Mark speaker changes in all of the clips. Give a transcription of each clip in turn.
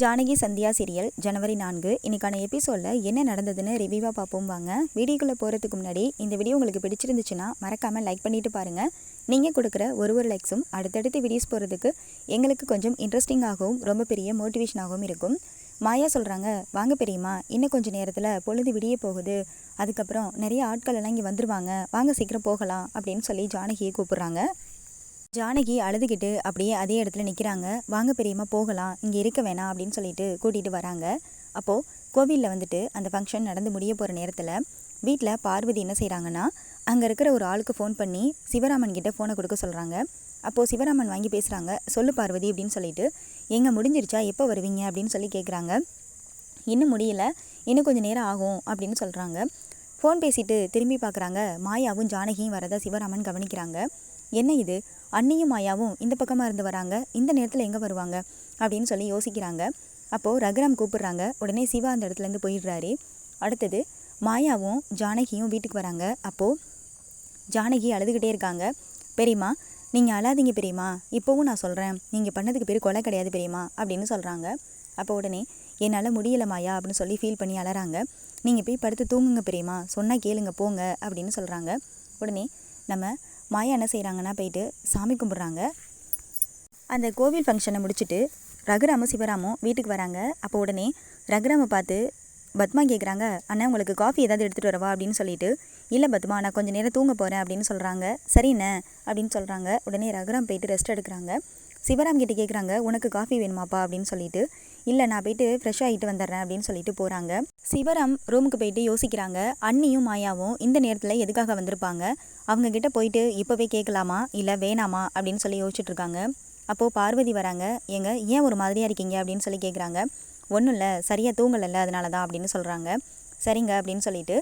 Speaker 1: Janaki Sandhya serial ஜனவரி நான்கு. இன்னைக்கான எபிசோடில் என்ன நடந்ததுன்னு ரிவ்யூவாக பார்ப்போம் வாங்க. வீடியோக்குள்ளே போகிறதுக்கு முன்னாடி இந்த வீடியோ உங்களுக்கு பிடிச்சிருந்துச்சுன்னா மறக்காமல் லைக் பண்ணிட்டு பாருங்கள் நீங்கள் கொடுக்குற ஒரு ஒரு லைக்ஸும் அடுத்தடுத்து வீடியோஸ் போகிறதுக்கு எங்களுக்கு கொஞ்சம் இன்ட்ரெஸ்டிங்காகவும் ரொம்ப பெரிய மோட்டிவேஷனாகவும் இருக்கும். மாயா சொல்கிறாங்க வாங்க பெரியம்மா இன்னும் கொஞ்சம் நேரத்தில் பொழுது விடிய போகுது. அதுக்கப்புறம் நிறைய ஆட்கள் எல்லாம் இங்கே வந்துருவாங்க. வாங்க சீக்கிரம் போகலாம். அப்படின்னு சொல்லி ஜானகியை கூப்பிட்றாங்க. ஜானகி அழுதுகிட்டு அப்படியே அதே இடத்துல நிற்கிறாங்க வாங்க பெரியம்மா போகலாம். இங்கே இருக்க வேணாம் அப்படின்னு சொல்லிட்டு கூட்டிகிட்டு வராங்க. அப்போது கோவிலில் வந்துட்டு அந்த ஃபங்க்ஷன் நடந்து முடிய போகிற நேரத்தில் வீட்டில் பார்வதி என்ன செய்கிறாங்கன்னா அங்கே இருக்கிற ஒரு ஆளுக்கு ஃபோன் பண்ணி சிவராமன் கிட்டே ஃபோனை கொடுக்க சொல்கிறாங்க அப்போது சிவராமன் வாங்கி பேசுகிறாங்க சொல்லு பார்வதி அப்படின்னு சொல்லிட்டு எங்கே முடிஞ்சிருச்சா? எப்போ வருவீங்க? அப்படின்னு சொல்லி கேட்குறாங்க இன்னும் முடியல. இன்னும் கொஞ்சம் நேரம் ஆகும் அப்படின்னு சொல்கிறாங்க ஃபோன் பேசிட்டு திரும்பி பார்க்குறாங்க மாயாவும் ஜானகியும் வரதை சிவராமன் கவனிக்கிறாங்க. என்ன இது? அண்ணியும் மாயாவும் இந்த பக்கமாக இருந்து வராங்க? இந்த நேரத்தில் எங்கே வருவாங்க? அப்படின்னு சொல்லி யோசிக்கிறாங்க. அப்போது ரகுராம் கூப்பிடுறாங்க. உடனே சிவா அந்த இடத்துலேருந்து போயிடுறாரு. அடுத்தது மாயாவும் ஜானகியும் வீட்டுக்கு வராங்க. அப்போது ஜானகி அழுதுகிட்டே இருக்காங்க. பெரியம்மா நீங்கள் அழாதீங்க பெரியம்மா. இப்போவும் நான் சொல்கிறேன் நீங்கள் பண்ணதுக்கு பேர் கொலை கிடையாது பெரியம்மா அப்படின்னு சொல்கிறாங்க அப்போ உடனே என்னால் முடியல மாயா அப்படின்னு சொல்லி ஃபீல் பண்ணி அழறாங்க நீங்கள் போய் படுத்து தூங்குங்க பெரியம்மா. சொன்னால் கேளுங்க போங்க அப்படின்னு சொல்கிறாங்க உடனே நம்ம மாயா என்ன செய்கிறாங்கன்னா போயிட்டு சாமி கும்பிட்றாங்க. அந்த கோவில் ஃபங்க்ஷனை முடிச்சுட்டு ரகுராமும் சிவராமும் வீட்டுக்கு வராங்க. அப்போ உடனே ரகுராமை பார்த்து பத்மா கேட்குறாங்க அண்ணா உங்களுக்கு காஃபி ஏதாவது எடுத்துகிட்டு வரவா? அப்படின்னு சொல்லிட்டு இல்லை பத்மா நான் கொஞ்சம் நேரம் தூங்க போகிறேன் அப்படின்னு சொல்கிறாங்க சரிண்ணே அப்படின்னு சொல்கிறாங்க உடனே ரகுராம் போயிட்டு ரெஸ்ட் எடுக்கிறாங்க. சிவராம் கிட்டே கேட்குறாங்க உனக்கு காஃபி வேணுமாப்பா? அப்படின்னு சொல்லிட்டு இல்லை நான் போயிட்டு ஃப்ரெஷ் ஆகிட்டு வந்துடுறேன் அப்படின்னு சொல்லிட்டு போகிறாங்க சிவராம் ரூமுக்கு போயிட்டு யோசிக்கிறாங்க அண்ணியும் மாயாவும் இந்த நேரத்தில் எதுக்காக வந்திருப்பாங்க? அவங்கக்கிட்ட போயிட்டு இப்போவே கேட்கலாமா இல்லை வேணாமா? அப்படின்னு சொல்லி யோசிச்சுட்ருக்காங்க அப்போது பார்வதி வராங்க எங்க ஏன் ஒரு மாதிரியாக இருக்கீங்க? அப்படின்னு சொல்லி கேட்குறாங்க ஒன்றும் இல்லை சரியாக தூங்கலைல்ல அதனால தான் அப்படின்னு சொல்கிறாங்க சரிங்க அப்படின்னு சொல்லிட்டு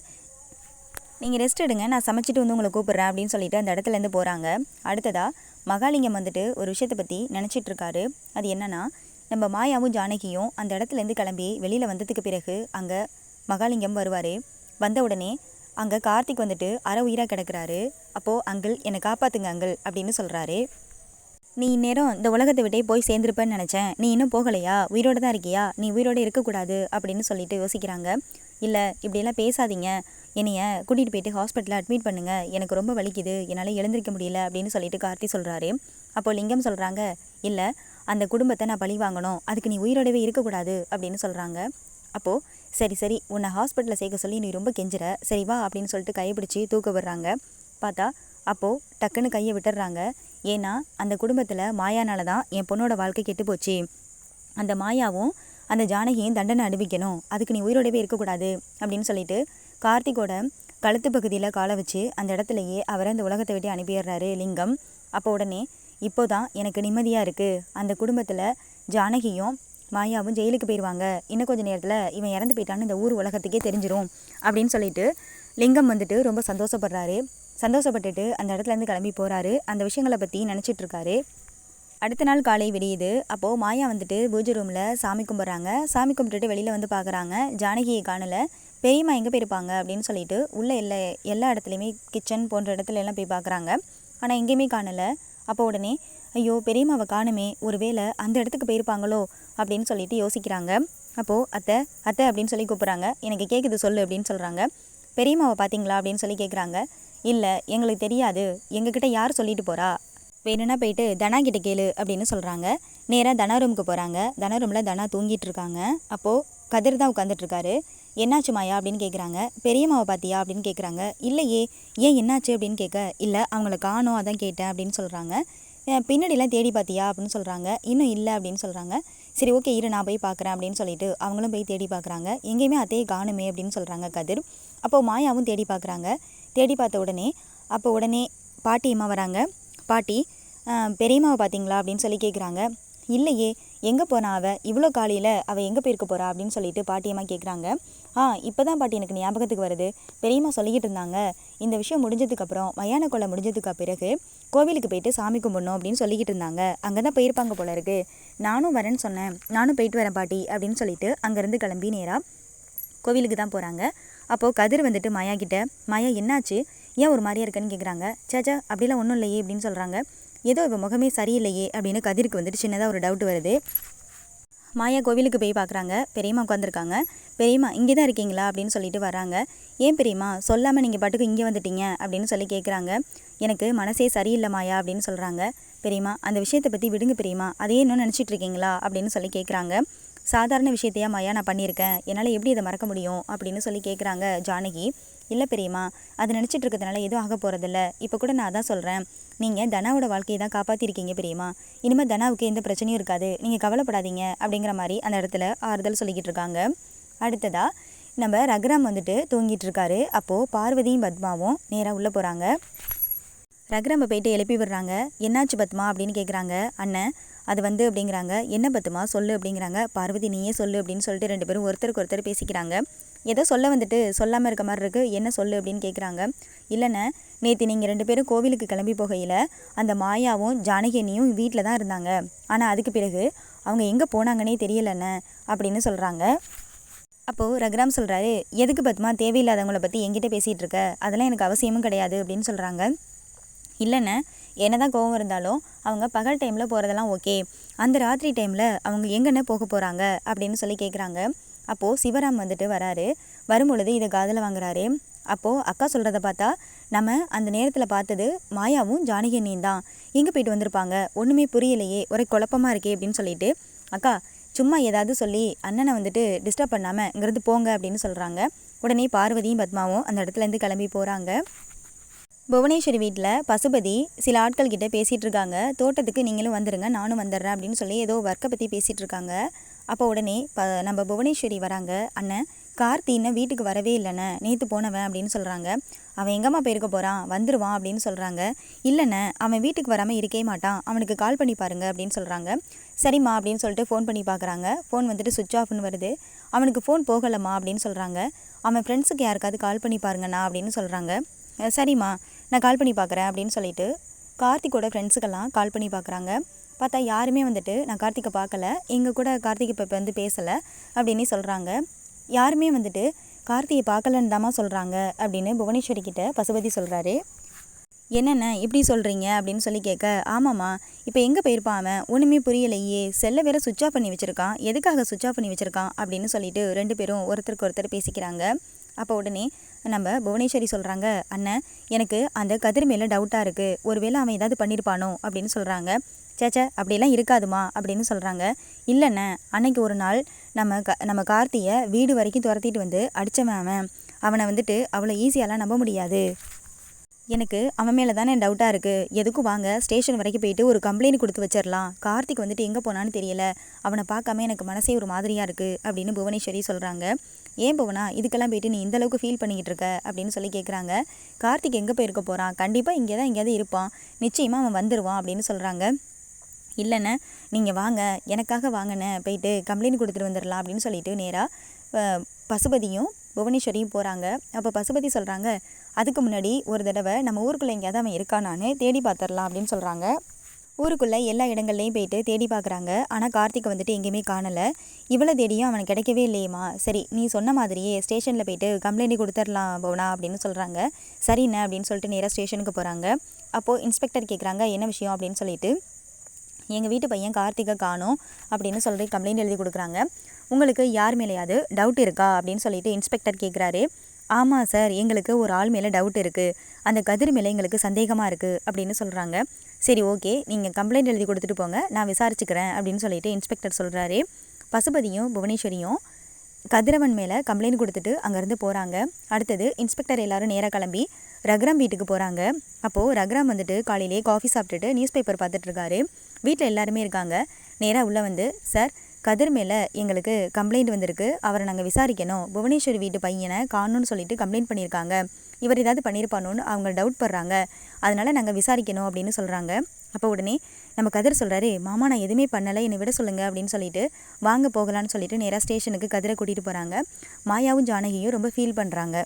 Speaker 1: நீங்கள் ரெஸ்ட் எடுங்க நான் சமைச்சிட்டு வந்து உங்களை கூப்பிட்றேன் அப்படின்னு சொல்லிட்டு அந்த இடத்துலேருந்து போகிறாங்க அடுத்ததாக மகாலிங்கம் வந்துட்டு ஒரு விஷயத்தை பற்றி நினச்சிட்ருக்காரு அது என்னென்னா நம்ம மாயாவும் ஜானகியும் அந்த இடத்துலேருந்து கிளம்பி வெளியில் வந்ததுக்கு பிறகு அங்கே மகாலிங்கம் வருவார். வந்த உடனே அங்கே கார்த்திக் வந்துட்டு அற உயிராக கிடக்குறாரு. அப்போது அங்கிள் என்னை காப்பாற்றுங்க அங்கிள் அப்படின்னு சொல்கிறாரு நீ இந்நேரம் இந்த உலகத்தை விட்டே போய் சேர்ந்துருப்பேன்னு நினச்சேன். நீ இன்னும் போகலையா? உயிரோடு தான் இருக்கியா? நீ உயிரோடு இருக்கக்கூடாது அப்படின்னு சொல்லிட்டு யோசிக்கிறாங்க. இல்லை இப்படியெல்லாம் பேசாதீங்க. என்னைய கூட்டிகிட்டு போயிட்டு ஹாஸ்பிட்டலில் அட்மிட் பண்ணுங்கள் எனக்கு ரொம்ப வலிக்குது. என்னால் எழுந்திருக்க முடியல அப்படின்னு சொல்லிட்டு கார்த்தி சொல்கிறாரு அப்போ லிங்கம் சொல்கிறாங்க இல்லை அந்த குடும்பத்தை நான் பழி வாங்கணும். அதுக்கு நீ உயிரோடவே இருக்கக்கூடாது அப்படின்னு சொல்கிறாங்க அப்போது சரி சரி உன்னை ஹாஸ்பிட்டலில் சேர்க்க சொல்லி நீ ரொம்ப கெஞ்சுற. சரி வா அப்படின்னு சொல்லிட்டு கையை பிடிச்சி தூக்க விடுறாங்க. பார்த்தா அப்போது டக்குன்னு கையை விட்டுடுறாங்க. ஏன்னா அந்த குடும்பத்தில் மாயானால தான் என் பொண்ணோட வாழ்க்கை கெட்டு போச்சு. அந்த மாயாவும் அந்த ஜானகியும் தண்டனை அனுபவிக்கணும். அதுக்கு நீ உயிரோடவே இருக்கக்கூடாது அப்படின்னு சொல்லிட்டு கார்த்திகோட கழுத்து பகுதியில் காலை வச்சு அந்த இடத்துலையே அவரை அந்த உலகத்தை விட்டு அனுப்பிடுறாரு லிங்கம். அப்போ உடனே இப்போ தான் எனக்கு நிம்மதியாக இருக்குது அந்த குடும்பத்தில் ஜானகியும் மாயாவும் ஜெயிலுக்கு போயிடுவாங்க இன்னும் கொஞ்சம் நேரத்தில் இவன் இறந்து போயிட்டான்னு இந்த ஊர் உலகத்துக்கே தெரிஞ்சிடும் அப்படின்னு சொல்லிட்டு லிங்கம் வந்துட்டு ரொம்ப சந்தோஷப்படுறாரு. சந்தோஷப்பட்டுட்டு அந்த இடத்துலேருந்து கிளம்பி போகிறாரு அந்த விஷயங்களை பற்றி நினச்சிட்ருக்காரு அடுத்த நாள் காலை விடியுது. அப்போது மாயா வந்துட்டு பூஜை ரூமில் சாமி கும்பிட்றாங்க. சாமி கும்பிட்டுட்டு வெளியில் வந்து பார்க்குறாங்க ஜானகியை காணல. பெரியம்மா எங்கே போயிருப்பாங்க அப்படின்னு சொல்லிட்டு உள்ளே எல்லா எல்லா இடத்துலையுமே கிச்சன் போன்ற இடத்துல எல்லாம் போய் பார்க்குறாங்க ஆனால் எங்கேயுமே காணலை. அப்போ உடனே ஐயோ பெரியம்மாவை காணுமே ஒருவேளை அந்த இடத்துக்கு போயிருப்பாங்களோ? அப்படின்னு சொல்லிட்டு யோசிக்கிறாங்க. அப்போது அத்தை அத்தை அப்படின்னு சொல்லி கூப்பிட்றாங்க. எனக்கு கேட்குது சொல்லு அப்படின்னு சொல்கிறாங்க பெரியம்மாவை பார்த்தீங்களா அப்படின்னு சொல்லி கேட்குறாங்க இல்லை எங்களுக்கு தெரியாது. எங்ககிட்ட யார் சொல்லிட்டு போகிறா வேணும்னா போயிட்டு தனா கிட்ட கேளு அப்படின்னு சொல்கிறாங்க நேராக தனா ரூமுக்கு போகிறாங்க தனா ரூமில் தனா தூங்கிட்டு இருக்காங்க. அப்போது கதிர் தான் உட்காந்துட்ருக்காரு என்னாச்சு மாயா அப்படின்னு கேட்குறாங்க பெரியம்மாவை பார்த்தியா அப்படின்னு கேட்குறாங்க இல்லையே ஏன் என்னாச்சு அப்படின்னு கேட்க இல்லை அவங்கள காணோம் அதான் கேட்டேன் அப்படின்னு சொல்கிறாங்க பின்னாடிலாம் தேடி பார்த்தியா அப்படின்னு சொல்கிறாங்க இன்னும் இல்லை அப்படின்னு சொல்கிறாங்க சரி ஓகே இரு நான் போய் பார்க்குறேன் அப்படின்னு சொல்லிட்டு அவங்களும் போய் தேடி பார்க்குறாங்க எங்கேயுமே அதே காணுமே அப்படின்னு சொல்கிறாங்க கதிர். அப்போது மாயாவும் தேடி பார்க்குறாங்க தேடி பார்த்த உடனே அப்போ உடனே பாட்டி அம்மா வராங்க. பாட்டி பெரியம்மாவை பார்த்தீங்களா அப்படின்னு சொல்லி கேட்குறாங்க இல்லையே எங்கே போனா அவள் இவ்வளோ காலையில் அவள் எங்கே போயிருக்க போகிறா அப்படின்னு சொல்லிட்டு பாட்டியம்மா கேட்குறாங்க ஆ இப்போ தான் பாட்டி எனக்கு ஞாபகத்துக்கு வருது. பெரியம்மா சொல்லிக்கிட்டு இருந்தாங்க. இந்த விஷயம் முடிஞ்சதுக்கப்புறம் மயான கொலை முடிஞ்சதுக்கு பிறகு கோவிலுக்கு போயிட்டு சாமி கும்பிடணும் அப்படின்னு சொல்லிக்கிட்டு இருந்தாங்க. அங்கே தான் போயிருப்பாங்க போல இருக்கு. நானும் வரேன்னு சொன்னேன். நானும் போயிட்டு வரேன் பாட்டி அப்படின்னு சொல்லிட்டு அங்கேருந்து கிளம்பி நேராக கோவிலுக்கு தான் போகிறாங்க அப்போது கதிர் வந்துட்டு மாயா கிட்ட மாயா என்னாச்சு? ஏன் ஒரு மாதிரியா இருக்குன்னு கேட்குறாங்க சேச்சா அப்படிலாம் ஒன்றும் இல்லையே அப்படின்னு சொல்கிறாங்க ஏதோ இப்போ முகமே சரியில்லையே அப்படின்னு கதிருக்கு வந்துட்டு சின்னதாக ஒரு டவுட் வருது. மாயா கோவிலுக்கு போய் பார்க்குறாங்க. பெரியம்மா உட்காந்துருக்காங்க பெரியம்மா இங்கே தான் இருக்கீங்களா? அப்படின்னு சொல்லிட்டு வராங்க ஏன் பெரியம்மா? சொல்லாமல் நீங்கள் பாட்டுக்கு இங்கே வந்துட்டீங்க. அப்படின்னு சொல்லி கேட்குறாங்க எனக்கு மனசே சரியில்லை மாயா அப்படின்னு சொல்கிறாங்க பெரியம்மா அந்த விஷயத்தை பற்றி விடுங்க பெரியம்மா. அதே இன்னும் நினச்சிட்டு இருக்கீங்களா? அப்படின்னு சொல்லி கேட்குறாங்க சாதாரண விஷயத்தையா மாயா நான் பண்ணியிருக்கேன். என்னால் எப்படி இதை மறக்க முடியும்? அப்படின்னு சொல்லி கேட்குறாங்க ஜானகி. இல்லை பெரியம்மா அது நினச்சிட்டு இருக்கிறதுனால எதுவும் ஆக போகிறதில்ல இப்போ கூட நான் அதான் சொல்கிறேன் நீங்கள் தனாவோட வாழ்க்கையை தான் காப்பாற்றிருக்கீங்க பெரியம்மா. இனிமேல் தனாவுக்கு எந்த பிரச்சனையும் இருக்காது. நீங்கள் கவலைப்படாதீங்க அப்படிங்கிற மாதிரி அந்த இடத்துல ஆறுதல் சொல்லிக்கிட்டு இருக்காங்க. அடுத்ததாக நம்ம ரகுராம் வந்துட்டு தூங்கிட்டு இருக்காரு. அப்போது பார்வதியும் பத்மாவும் நேராக உள்ளே போகிறாங்க ரகுராம்பை போயிட்டு எழுப்பி விடுறாங்க. என்னாச்சு பத்மா? அப்படின்னு கேட்குறாங்க அண்ணன் அது வந்து அப்படிங்கிறாங்க. என்ன பத்துமா சொல்லு அப்படிங்கிறாங்க. பார்வதி நீயே சொல்லு அப்படின்னு சொல்லிட்டு ரெண்டு பேரும் ஒருத்தருக்கு ஒருத்தர் பேசிக்கிறாங்க. ஏதோ சொல்ல வந்துட்டு சொல்லாமல் இருக்க மாதிரி இருக்குது என்ன சொல்லு அப்படின்னு கேட்குறாங்க இல்லைண்ணே நேற்று நீங்கள் ரெண்டு பேரும் கோவிலுக்கு கிளம்பி போகையில் அந்த மாயாவும் ஜானகினியும் வீட்டில் தான் இருந்தாங்க. ஆனால் அதுக்கு பிறகு அவங்க எங்கே போனாங்கன்னே தெரியலண்ணே அப்படின்னு சொல்கிறாங்க அப்போது ரகுராம் சொல்கிறாரு எதுக்கு பத்மா? தேவையில்லாதவங்கள பற்றி எங்கிட்ட பேசிகிட்டு இருக்க. அதெல்லாம் எனக்கு அவசியமும் கிடையாது அப்படின்னு சொல்கிறாங்க இல்லைண்ணே என்ன தான் கோவம் இருந்தாலும் அவங்க பகல் டைமில் போகிறதெல்லாம் ஓகே அந்த ராத்திரி டைமில் அவங்க எங்கென்ன போக போகிறாங்க அப்படின்னு சொல்லி கேட்குறாங்க அப்போது சிவராம் வந்துட்டு வராரு. வரும்பொழுது இதை காதில் வாங்குறாரு. அப்போது அக்கா சொல்கிறத பார்த்தா நம்ம அந்த நேரத்தில் பார்த்தது மாயாவும் ஜானகியனியும் தான். எங்கே போயிட்டு வந்திருப்பாங்க? ஒன்றுமே புரியலையே. ஒரே குழப்பமாக இருக்கே அப்படின்னு சொல்லிட்டு அக்கா சும்மா ஏதாவது சொல்லி அண்ணனை வந்துட்டு டிஸ்டர்ப் பண்ணாமல் இங்கேருந்து போங்க அப்படின்னு சொல்கிறாங்க உடனே பார்வதியும் பத்மாவும் அந்த இடத்துலேருந்து கிளம்பி போகிறாங்க புவனேஸ்வரி வீட்டில் பசுபதி சில ஆட்கள் கிட்ட பேசிகிட்டு இருக்காங்க தோட்டத்துக்கு நீங்களும் வந்துடுங்க நானும் வந்துடுறேன் அப்படின்னு சொல்லி ஏதோ ஒர்க்கை பற்றி பேசிகிட்டு இருக்காங்க அப்போ உடனே ப நம்ம புவனேஸ்வரி வராங்க. அண்ணன் கார்த்தி இன்னும் வீட்டுக்கு வரவே இல்லைண்ணே. நேற்று போனவன் அப்படின்னு சொல்கிறாங்க அவன் எங்கம்மா போயிருக்க போகிறான் வந்துடுவான் அப்படின்னு சொல்கிறாங்க இல்லைண்ணே அவன் வீட்டுக்கு வராமல் இருக்கவே மாட்டான். அவனுக்கு கால் பண்ணி பாருங்க அப்படின்னு சொல்கிறாங்க சரிம்மா அப்படின்னு சொல்லிட்டு ஃபோன் பண்ணி பார்க்குறாங்க ஃபோன் வந்துட்டு சுவிட்ச் ஆஃப்னு வருது. அவனுக்கு ஃபோன் போகலம்மா அப்படின்னு சொல்கிறாங்க அவன் ஃப்ரெண்ட்ஸுக்கு யாருக்காவது கால் பண்ணி பாருங்கண்ணா அப்படின்னு சொல்கிறாங்க சரிம்மா நான் கால் பண்ணி பார்க்குறேன் அப்படின்னு சொல்லிட்டு கார்த்திக்கோட ஃப்ரெண்ட்ஸுக்கெல்லாம் கால் பண்ணி பார்க்குறாங்க பார்த்தா யாருமே வந்துட்டு நான் கார்த்திகை பார்க்கல எங்கள் கூட கார்த்திக் இப்போ வந்து பேசலை அப்படின்னு சொல்கிறாங்க யாருமே வந்துட்டு கார்த்திகை பார்க்கலன்னு தாமா சொல்கிறாங்க அப்படின்னு புவனேஸ்வரி கிட்ட பசுபதி சொல்கிறாரு என்னென்ன இப்படி சொல்கிறீங்க அப்படின்னு சொல்லி கேட்க ஆமாம்மா இப்போ எங்கே போயிருப்பான் அவன்? ஒன்றுமே புரியலையே செல்லை வேற சுவிட்ச் ஆஃப் பண்ணி வச்சுருக்கான் எதுக்காக சுவிட்ச் ஆஃப் பண்ணி வச்சுருக்கான் அப்படின்னு சொல்லிட்டு ரெண்டு பேரும் ஒருத்தருக்கு ஒருத்தர் பேசிக்கிறாங்க. அப்போ உடனே நம்ம புவனேஸ்வரி சொல்கிறாங்க அண்ணன் எனக்கு அந்த கதிர் மேலே டவுட்டாக இருக்குது ஒருவேளை அவன் ஏதாவது பண்ணியிருப்பானோ அப்படின்னு சொல்கிறாங்க சேச்சே அப்படிலாம் இருக்காதுமா அப்படின்னு சொல்கிறாங்க இல்லைண்ணே அன்னைக்கு ஒரு நாள் நம்ம க நம்ம கார்த்தியை வீடு வரைக்கும் துரத்திட்டு வந்து அடித்தவன் அவன். அவனை வந்துட்டு அவ்வளோ ஈஸியாலாம் நம்ப முடியாது. எனக்கு அவன் மேலே தானே டவுட்டாக இருக்குது எதுக்கும் வாங்க ஸ்டேஷன் வரைக்கும் போயிட்டு ஒரு கம்ப்ளைண்ட் கொடுத்து வச்சிடலாம் கார்த்திக் வந்துட்டு எங்கே போனான்னு தெரியல. அவனை பார்க்காம எனக்கு மனசே ஒரு மாதிரியாக இருக்குது அப்படின்னு புவனேஸ்வரி சொல்கிறாங்க ஏன் புவனா இதுக்கெல்லாம் போயிட்டு நீ இந்தளவுக்கு ஃபீல் பண்ணிக்கிட்டு இருக்க? அப்படின்னு சொல்லி கேட்குறாங்க கார்த்திக் எங்கே போயிருக்க போகிறான் கண்டிப்பாக இங்கே தான் எங்கேயாவது இருப்பான். நிச்சயமாக அவன் வந்துடுவான் அப்படின்னு சொல்கிறாங்க இல்லைண்ணே நீங்கள் வாங்க. எனக்காக வாங்கண்ணே. போயிட்டு கம்ப்ளைண்ட் கொடுத்துட்டு வந்துடலாம் அப்படின்னு சொல்லிட்டு நேராக பசுபதியும் புவனேஸ்வரியும் போகிறாங்க அப்போ பசுபதி சொல்கிறாங்க அதுக்கு முன்னாடி ஒரு தடவை நம்ம ஊருக்குள்ளே எங்கேயாவது அவன் இருக்கானான்னு தேடி பார்த்துடலாம் அப்படின்னு சொல்கிறாங்க ஊருக்குள்ளே எல்லா இடங்கள்லையும் போயிட்டு தேடி பார்க்குறாங்க ஆனால் கார்த்திக் வந்துட்டு எங்கேயுமே காணலை. இவ்வளோ தேடியும் அவனுக்கு கிடைக்கவே இல்லையேம்மா. சரி நீ சொன்ன மாதிரியே ஸ்டேஷனில் போயிட்டு கம்ப்ளைண்ட் கொடுத்துடலாம் போனா அப்படின்னு சொல்கிறாங்க சரிண்ணே அப்படின்னு சொல்லிட்டு நேராக ஸ்டேஷனுக்கு போகிறாங்க அப்போது இன்ஸ்பெக்டர் கேட்குறாங்க என்ன விஷயம் அப்படின்னு சொல்லிட்டு. எங்கள் வீட்டு பையன் கார்த்திகை காணும் அப்படின்னு சொல்லி கம்ப்ளைண்ட் எழுதி கொடுக்குறாங்க. உங்களுக்கு யார் மேலேயாவது டவுட் இருக்கா அப்படின்னு சொல்லிட்டு இன்ஸ்பெக்டர் கேட்குறாரு ஆமாம் சார் எங்களுக்கு ஒரு ஆள் மேலே டவுட் இருக்குது அந்த கதிர் மேலே எங்களுக்கு சந்தேகமாக இருக்குது அப்படின்னு சொல்கிறாங்க சரி ஓகே. நீங்கள் கம்ப்ளைண்ட் எழுதி கொடுத்துட்டு போங்க. நான் விசாரிச்சுக்கிறேன் அப்படின்னு சொல்லிட்டு இன்ஸ்பெக்டர் சொல்கிறாரு பசுபதியும் புவனேஸ்வரியும் கதிரவன் மேலே கம்ப்ளைண்ட் கொடுத்துட்டு அங்கேருந்து போகிறாங்க அடுத்தது இன்ஸ்பெக்டர் எல்லோரும் நேராக கிளம்பி ரகுராம் வீட்டுக்கு போகிறாங்க அப்போது ரகுராம் வந்துட்டு காலையிலே காஃபி சாப்பிட்டுட்டு நியூஸ் பேப்பர் பார்த்துட்ருக்காரு வீட்டில் எல்லாருமே இருக்காங்க. நேராக உள்ளே வந்து சார் கதிர் மேலே எங்களுக்கு கம்ப்ளைண்ட் வந்திருக்கு. அவரை நாங்கள் விசாரிக்கணும். புவனேஸ்வரி வீட்டு பையனை காணும்னு சொல்லிட்டு கம்ப்ளைண்ட் பண்ணியிருக்காங்க. இவர் ஏதாவது பண்ணியிருப்பானோன்னு அவங்க டவுட் படுறாங்க. அதனால் நாங்கள் விசாரிக்கணும் அப்படின்னு சொல்கிறாங்க அப்போ உடனே நம்ம கதிர் சொல்கிறாரு மாமா நான் எதுவுமே பண்ணலை. என்னை விட சொல்லுங்கள் அப்படின்னு சொல்லிட்டு வாங்க போகலான்னு சொல்லிட்டு நேராக ஸ்டேஷனுக்கு கதிரை கூட்டிகிட்டு போகிறாங்க மாயாவும் ஜானகியும் ரொம்ப ஃபீல் பண்ணுறாங்க